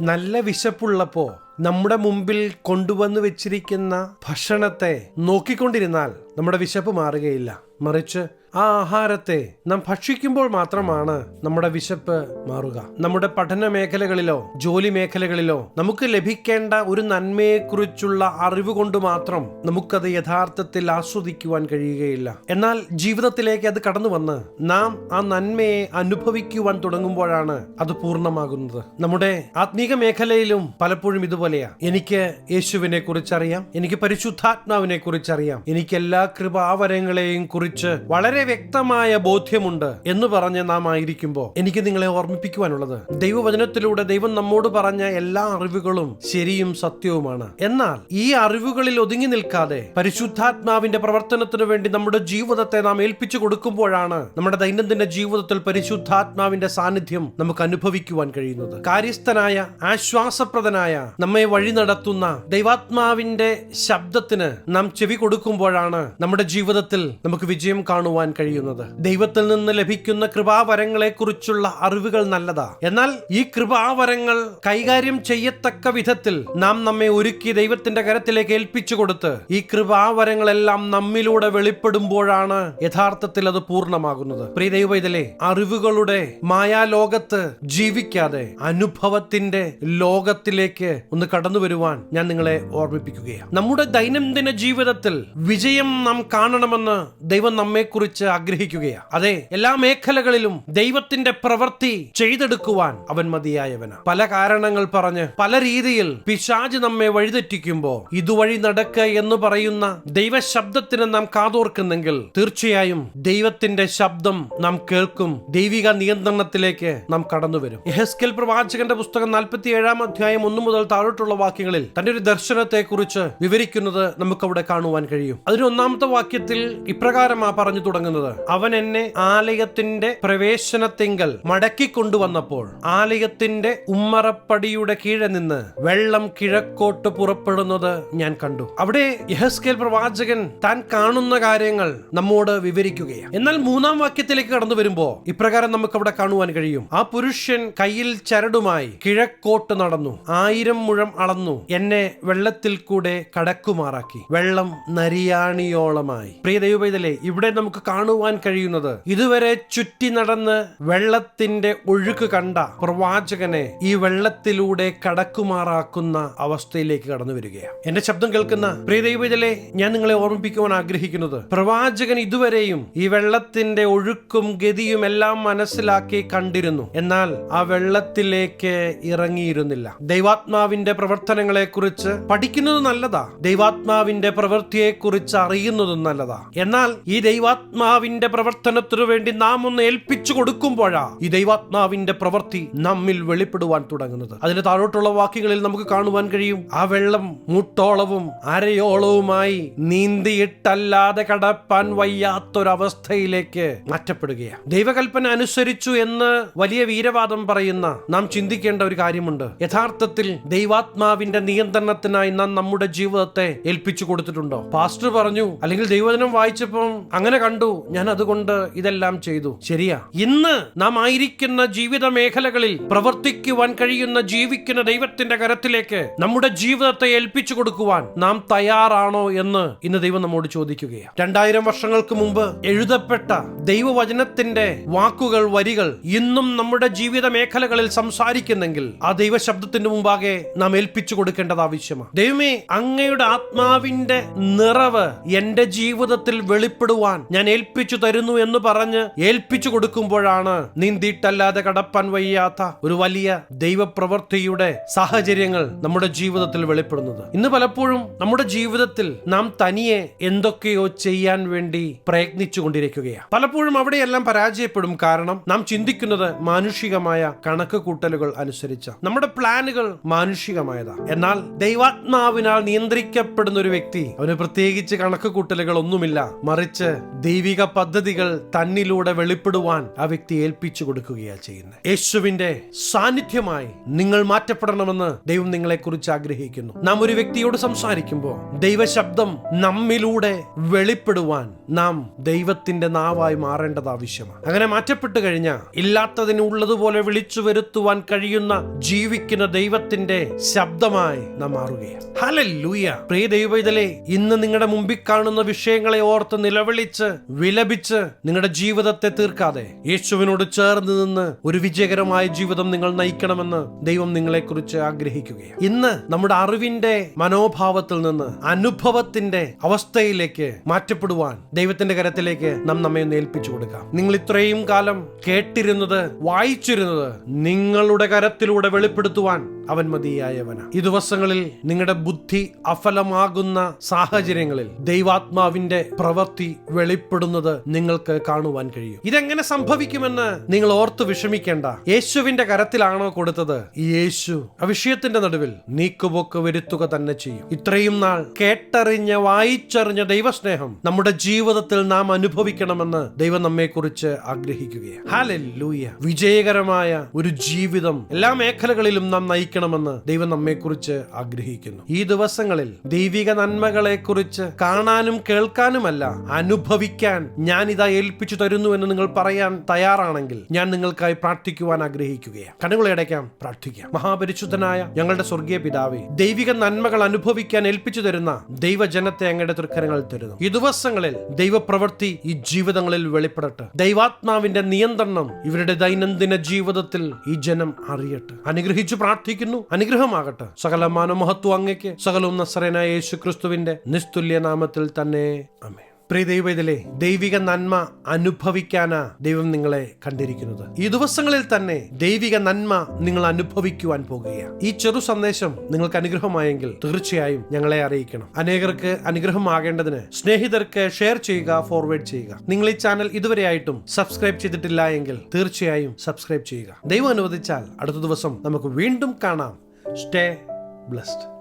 നല്ല വിശപ്പുള്ളപ്പോ നമ്മുടെ മുമ്പിൽ കൊണ്ടുവന്നു വെച്ചിരിക്കുന്ന ഭക്ഷണത്തെ നോക്കിക്കൊണ്ടിരുന്നാൽ നമ്മുടെ വിശപ്പ് മാറുകയില്ല. മറിച്ച് ആ ആഹാരത്തെ നാം ഭക്ഷിക്കുമ്പോൾ മാത്രമാണ് നമ്മുടെ വിശപ്പ് മാറുക. നമ്മുടെ പഠന മേഖലകളിലോ ജോലി മേഖലകളിലോ നമുക്ക് ലഭിക്കേണ്ട ഒരു നന്മയെക്കുറിച്ചുള്ള അറിവ് കൊണ്ട് മാത്രം നമുക്കത് യഥാർത്ഥത്തിൽ ആസ്വദിക്കുവാൻ കഴിയുകയില്ല. എന്നാൽ ജീവിതത്തിലേക്ക് അത് കടന്നു വന്ന് നാം ആ നന്മയെ അനുഭവിക്കുവാൻ തുടങ്ങുമ്പോഴാണ് അത് പൂർണമാകുന്നത്. നമ്മുടെ ആത്മീക മേഖലയിലും പലപ്പോഴും ഇതുപോലെയാ. എനിക്ക് യേശുവിനെ കുറിച്ചറിയാം എനിക്ക് പരിശുദ്ധാത്മാവിനെ കുറിച്ചറിയാം എനിക്ക് എല്ലാ കൃപാവരങ്ങളെയും കുറിച്ച് വളരെ വ്യക്തമായ ബോധ്യമുണ്ട് എന്ന് പറഞ്ഞ് നാം ആയിരിക്കുമ്പോൾ എനിക്ക് നിങ്ങളെ ഓർമ്മിപ്പിക്കുവാനുള്ളത്. ദൈവവചനത്തിലൂടെ ദൈവം നമ്മോട് പറഞ്ഞ എല്ലാ അറിവുകളും ശരിയും സത്യവുമാണ്. എന്നാൽ ഈ അറിവുകളിൽ ഒതുങ്ങി നിൽക്കാതെ പരിശുദ്ധാത്മാവിന്റെ പ്രവർത്തനത്തിന് വേണ്ടി നമ്മുടെ ജീവിതത്തെ നാം ഏൽപ്പിച്ചു കൊടുക്കുമ്പോഴാണ് നമ്മുടെ ദൈനംദിന ജീവിതത്തിൽ പരിശുദ്ധാത്മാവിന്റെ സാന്നിധ്യം നമുക്ക് അനുഭവിക്കുവാൻ കഴിയുന്നത്. കാര്യസ്ഥനായ ആശ്വാസപ്രദനായ നമ്മെ വഴി നടത്തുന്ന ദൈവാത്മാവിന്റെ ശബ്ദത്തിന് നാം ചെവി കൊടുക്കുമ്പോഴാണ് നമ്മുടെ ജീവിതത്തിൽ നമുക്ക് വിജയം കാണുവാൻ കഴിയുന്നത്. ദൈവത്തിൽ നിന്ന് ലഭിക്കുന്ന കൃപാവരങ്ങളെ കുറിച്ചുള്ള അറിവുകൾ നല്ലതാ. എന്നാൽ ഈ കൃപാവരങ്ങൾ കൈകാര്യം ചെയ്യത്തക്ക വിധത്തിൽ നാം നമ്മെ ഒരുക്കി ദൈവത്തിന്റെ കരത്തിലേക്ക് ഏൽപ്പിച്ചു കൊടുത്ത് ഈ കൃപാവരങ്ങളെല്ലാം നമ്മിലൂടെ വെളിപ്പെടുമ്പോഴാണ് യഥാർത്ഥത്തിൽ അത് പൂർണമാകുന്നത്. പ്രിയ ദൈവത്തിലെ അറിവുകളുടെ മായാലോകത്ത് ജീവിക്കാതെ അനുഭവത്തിന്റെ ലോകത്തിലേക്ക് ഒന്ന് കടന്നു വരുവാൻ ഞാൻ നിങ്ങളെ ഓർമ്മിപ്പിക്കുകയാണ്. നമ്മുടെ ദൈനംദിന ജീവിതത്തിൽ വിജയം നാം കാണണമെന്ന് ദൈവം നമ്മെക്കുറിച്ച് ആഗ്രഹിക്കുകയാണ് അതെ എല്ലാ മേഖലകളിലും ദൈവത്തിന്റെ പ്രവൃത്തി ചെയ്തെടുക്കുവാൻ അവൻ മതിയായവനാണ് പല കാരണങ്ങൾ പറഞ്ഞ് പല രീതിയിൽ പിശാജ് നമ്മെ വഴിതെറ്റിക്കുമ്പോ ഇതുവഴി നടക്ക എന്ന് പറയുന്ന ദൈവശബ്ദത്തിന് നാം കാതോർക്കുന്നെങ്കിൽ തീർച്ചയായും ദൈവത്തിന്റെ ശബ്ദം നാം കേൾക്കും. ദൈവിക നിയന്ത്രണത്തിലേക്ക് നാം കടന്നു വരും എഹസ്കൽ പ്രവാചകന്റെ പുസ്തകം നാൽപ്പത്തി ഏഴാം അധ്യായം ഒന്നു മുതൽ താഴോട്ടുള്ള വാക്യങ്ങളിൽ തന്റെ ഒരു ദർശനത്തെ കുറിച്ച് വിവരിക്കുന്നത് നമുക്ക് അവിടെ കാണുവാൻ കഴിയും. അതിന് ഒന്നാമത്തെ വാക്യത്തിൽ ഇപ്രകാരമാ പറഞ്ഞു തുടങ്ങുന്നത്. അവൻ എന്നെ ആലയത്തിന്റെ പ്രവേശനത്തിങ്കൽ മടക്കി കൊണ്ടുവന്നപ്പോൾ ആലയത്തിന്റെ ഉമ്മറപ്പടിയുടെ കീഴെ നിന്ന് വെള്ളം കിഴക്കോട്ട് പുറപ്പെടുന്നത് ഞാൻ കണ്ടു. അവിടെ യഹസ്കേൽ പ്രവാചകൻ താൻ കാണുന്ന കാര്യങ്ങൾ നമ്മോട് വിവരിക്കുകയാണ്. എന്നാൽ മൂന്നാം വാക്യത്തിലേക്ക് കടന്നു വരുമ്പോ ഇപ്രകാരം നമുക്ക് അവിടെ കാണുവാൻ കഴിയും. ആ പുരുഷൻ കയ്യിൽ ചരടുമായി കിഴക്കോട്ട് നടന്നു. ആയിരം മുഴം അളന്നു. എന്നെ വെള്ളത്തിൽ കൂടെ കടക്കുമാറാക്കി. വെള്ളം നരിയാണിയോളമായി. പ്രിയ ദൈവപൈതലേ ഇവിടെ നമുക്ക് കാണുവാൻ കഴിയുന്നത്. ഇതുവരെ ചുറ്റി നടന്ന് വെള്ളത്തിന്റെ ഒഴുക്ക് കണ്ട പ്രവാചകനെ ഈ വെള്ളത്തിലൂടെ കടക്കുമാറാക്കുന്ന അവസ്ഥയിലേക്ക് കടന്നു വരികയാണ്. എന്റെ ശബ്ദം കേൾക്കുന്ന പ്രിയ ദൈവജലെ ഞാൻ നിങ്ങളെ ഓർമ്മിപ്പിക്കുവാൻ ആഗ്രഹിക്കുന്നത് പ്രവാചകൻ ഇതുവരെയും ഈ വെള്ളത്തിന്റെ ഒഴുക്കും ഗതിയും എല്ലാം മനസ്സിലാക്കി കണ്ടിരുന്നു. എന്നാൽ ആ വെള്ളത്തിലേക്ക് ഇറങ്ങിയിരുന്നില്ല. ദൈവാത്മാവിന്റെ പ്രവർത്തനങ്ങളെ കുറിച്ച് പഠിക്കുന്നത് നല്ലതാ. ദൈവാത്മാവിന്റെ പ്രവൃത്തിയെ കുറിച്ച് അറിയുന്നതും നല്ലതാ. എന്നാൽ ഈ ദൈവാത്മാവിന്റെ പ്രവർത്തനത്തിനു വേണ്ടി നാം ഒന്ന് ഏൽപ്പിച്ചു കൊടുക്കുമ്പോഴാ ഈ ദൈവാത്മാവിന്റെ പ്രവൃത്തി നമ്മിൽ വെളിപ്പെടുവാൻ തുടങ്ങുന്നത്. അതിന് താഴോട്ടുള്ള വാക്യങ്ങളിൽ നമുക്ക് കാണുവാൻ കഴിയും. ആ വെള്ളം മുട്ടോളവും അരയോളവുമായി നീന്തിയിട്ടല്ലാതെ കടപ്പാൻ വയ്യാത്തൊരവസ്ഥയിലേക്ക് മാറ്റപ്പെടുകയാണ് ദൈവകൽപ്പന അനുസരിച്ചു എന്ന് വലിയ വീരവാദം പറയുന്ന നാം ചിന്തിക്കേണ്ട ഒരു കാര്യമുണ്ട്. യഥാർത്ഥത്തിൽ ദൈവാത്മാവിന്റെ നിയന്ത്രണത്തിനായി നാം നമ്മുടെ ജീവിതത്തെ ഏൽപ്പിച്ചു കൊടുത്തിട്ടുണ്ടോ? പാസ്റ്റർ പറഞ്ഞു അല്ലെങ്കിൽ ദൈവജനം വായിച്ചപ്പം അങ്ങനെ കണ്ടു. ഞാൻ അതുകൊണ്ട് ഇതെല്ലാം ചെയ്തു. ശരിയാ. ഇന്ന് നാം ആയിരിക്കുന്ന ജീവിത മേഖലകളിൽ പ്രവർത്തിക്കുവാൻ കഴിയുന്ന ജീവിക്കുന്ന ദൈവത്തിന്റെ കരത്തിലേക്ക് നമ്മുടെ ജീവിതത്തെ ഏൽപ്പിച്ചു കൊടുക്കുവാൻ നാം തയ്യാറാണോ എന്ന് ഇന്ന് ദൈവം നമ്മോട് ചോദിക്കുകയാണ്. രണ്ടായിരം വർഷങ്ങൾക്ക് മുമ്പ് എഴുതപ്പെട്ട ദൈവവചനത്തിന്റെ വാക്കുകൾ വരികൾ ഇന്നും നമ്മുടെ ജീവിത മേഖലകളിൽ സംസാരിക്കുന്നെങ്കിൽ ആ ദൈവശബ്ദത്തിന്റെ മുമ്പാകെ നാം ഏൽപ്പിച്ചു കൊടുക്കേണ്ടത് ആവശ്യമാണ്. ദൈവമേ അങ്ങയുടെ ആത്മാവിന്റെ നിറവ് എന്റെ ജീവിതത്തിൽ വെളിപ്പെടുവാൻ ഞാൻ ഏൽപ്പിച്ചു തരുന്നു എന്ന് പറഞ്ഞ് ഏൽപ്പിച്ചു കൊടുക്കുമ്പോഴാണ് നീന്തിയിട്ടല്ലാതെ കടപ്പാൻ വയ്യാത്ത ഒരു വലിയ ദൈവപ്രവൃത്തിയുടെ സാഹചര്യങ്ങൾ നമ്മുടെ ജീവിതത്തിൽ വെളിപ്പെടുന്നത്. ഇന്ന് പലപ്പോഴും നമ്മുടെ ജീവിതത്തിൽ നാം തനിയെ എന്തൊക്കെയോ ചെയ്യാൻ വേണ്ടി പ്രയത്നിച്ചു കൊണ്ടിരിക്കുകയാണ്. പലപ്പോഴും അവിടെയെല്ലാം പരാജയപ്പെടും കാരണം നാം ചിന്തിക്കുന്നത് മാനുഷികമായ കണക്ക് കൂട്ടലുകൾ അനുസരിച്ച. നമ്മുടെ പ്ലാനുകൾ മാനുഷികമായതാണ്. എന്നാൽ ദൈവാത്മാവിനാൽ നിയന്ത്രിക്കപ്പെടുന്ന ഒരു വ്യക്തി അവന് പ്രത്യേകിച്ച് കണക്ക് കൂട്ടലുകൾ ഒന്നുമില്ല മറിച്ച് ദൈവിക ദൈവിക പദ്ധതികൾ തന്നിലൂടെ വെളിപ്പെടുവാൻ ആ വ്യക്തി ഏൽപ്പിച്ചു കൊടുക്കുകയാണ് ചെയ്യുന്നത്. യേശുവിന്റെ സാന്നിധ്യമായി നിങ്ങൾ മാറ്റപ്പെടണമെന്ന് ദൈവം നിങ്ങളെക്കുറിച്ച് ആഗ്രഹിക്കുന്നു. നാം ഒരു വ്യക്തിയോട് സംസാരിക്കുമ്പോൾ ദൈവശബ്ദം നമ്മിലൂടെ വെളിപ്പെടുവാൻ നാം ദൈവത്തിന്റെ നാവായി മാറേണ്ടത് ആവശ്യമാണ്. അങ്ങനെ മാറ്റപ്പെട്ടു കഴിഞ്ഞാൽ ഇല്ലാത്തതിനുള്ളതുപോലെ വിളിച്ചു വരുത്തുവാൻ കഴിയുന്ന ജീവിക്കുന്ന ദൈവത്തിന്റെ ശബ്ദമായി നാം മാറുകയാണ്. ഹലൂയ പ്രിയ ദൈവത്തിലെ ഇന്ന് നിങ്ങളുടെ മുമ്പിൽ കാണുന്ന വിഷയങ്ങളെ ഓർത്ത് നിലവിളിച്ച് വിലപിച്ച് നിങ്ങളുടെ ജീവിതത്തെ തീർക്കാതെ യേശുവിനോട് ചേർന്ന് നിന്ന് ഒരു വിജയകരമായ ജീവിതം നിങ്ങൾ നയിക്കണമെന്ന് ദൈവം നിങ്ങളെക്കുറിച്ച് ആഗ്രഹിക്കുകയാണ്. ഇന്ന് നമ്മുടെ അറിവിന്റെ മനോഭാവത്തിൽ നിന്ന് അനുഭവത്തിന്റെ അവസ്ഥയിലേക്ക് മാറ്റപ്പെടുവാൻ ദൈവത്തിന്റെ കരത്തിലേക്ക് നാം നമ്മെ ഏൽപ്പിച്ചു കൊടുക്കാം. നിങ്ങൾ ഇത്രയും കാലം കേട്ടിരുന്നത് വായിച്ചിരുന്നത് നിങ്ങളുടെ കരത്തിലൂടെ വെളിപ്പെടുത്തുവാൻ അവൻ മതിയായവന. ഈ ദിവസങ്ങളിൽ നിങ്ങളുടെ ബുദ്ധി അഫലമാകുന്ന സാഹചര്യങ്ങളിൽ ദൈവാത്മാവിന്റെ പ്രവൃത്തി വെളിപ്പെടുന്നത് നിങ്ങൾക്ക് കാണുവാൻ കഴിയും. ഇതെങ്ങനെ സംഭവിക്കുമെന്ന് നിങ്ങൾ ഓർത്ത് വിഷമിക്കേണ്ട. യേശുവിന്റെ കരത്തിലാണോ കൊടുത്തത്? ഈ യേശു. ആ വിഷയത്തിന്റെ നടുവിൽ നീക്കുപോക്ക് വരുത്തുക തന്നെ ചെയ്യും. ഇത്രയും നാൾ കേട്ടറിഞ്ഞ വായിച്ചറിഞ്ഞ ദൈവസ്നേഹം നമ്മുടെ ജീവിതത്തിൽ നാം അനുഭവിക്കണമെന്ന് ദൈവം നമ്മെക്കുറിച്ച് ആഗ്രഹിക്കുകയാണ്. വിജയകരമായ ഒരു ജീവിതം എല്ലാ മേഖലകളിലും നാം നയിക്കണമെന്ന് ദൈവം നമ്മെക്കുറിച്ച് ആഗ്രഹിക്കുന്നു. ഈ ദിവസങ്ങളിൽ ദൈവിക നന്മകളെ കുറിച്ച് കാണാനും കേൾക്കാനുമല്ല അനുഭവിക്കാൻ ഞാൻ ഇതാ ഏൽപ്പിച്ചു തരുന്നു എന്ന് നിങ്ങൾ പറയാൻ തയ്യാറാണെങ്കിൽ ഞാൻ നിങ്ങൾക്കായി പ്രാർത്ഥിക്കുവാൻ ആഗ്രഹിക്കുകയാണ്. കണ്ണുകളെ അടയ്ക്കാം പ്രാർത്ഥിക്കാം. മഹാപരിശുദ്ധനായ ഞങ്ങളുടെ സ്വർഗീയ പിതാവേ ദൈവിക നന്മകൾ അനുഭവിക്കാൻ ഏൽപ്പിച്ചു തരുന്ന ദൈവജനത്തെ അങ്ങയുടെ തൃക്കരങ്ങൾ തരുന്നു. ഈ ദിവസങ്ങളിൽ ദൈവപ്രവൃത്തി ഈ ജീവിതങ്ങളിൽ വെളിപ്പെടട്ടെ. ദൈവാത്മാവിന്റെ നിയന്ത്രണം ഇവരുടെ ദൈനംദിന ജീവിതത്തിൽ ഈ ജനം അറിയട്ടെ. അനുഗ്രഹിച്ചു പ്രാർത്ഥിക്കുന്നു അനുഗ്രഹമാകട്ടെ. സകല മാനമഹത്വം അങ്ങയ്ക്ക് സകലവും നസറനായ യേശു ക്രിസ്തുവിന്റെ നിസ്തുല്യ നാമത്തിൽ തന്നെ. അമേ പ്രിയ ദൈവത്തിലെ ദൈവിക നന്മ അനുഭവിക്കാനാ ദൈവം നിങ്ങളെ കണ്ടിരിക്കുന്നത്. ഈ ദിവസങ്ങളിൽ തന്നെ ദൈവിക നന്മ നിങ്ങൾ അനുഭവിക്കുവാൻ പോകുകയാണ്. ഈ ചെറു സന്ദേശം നിങ്ങൾക്ക് അനുഗ്രഹമായെങ്കിൽ തീർച്ചയായും ഞങ്ങളെ അറിയിക്കണം. അനേകർക്ക് അനുഗ്രഹമാകേണ്ടതിന് സ്നേഹിതർക്ക് ഷെയർ ചെയ്യുക ഫോർവേഡ് ചെയ്യുക. നിങ്ങൾ ഈ ചാനൽ ഇതുവരെ ആയിട്ടും സബ്സ്ക്രൈബ് ചെയ്തിട്ടില്ല എങ്കിൽ തീർച്ചയായും സബ്സ്ക്രൈബ് ചെയ്യുക. ദൈവം അനുവദിച്ചാൽ അടുത്ത ദിവസം നമുക്ക് വീണ്ടും കാണാം. Stay blessed.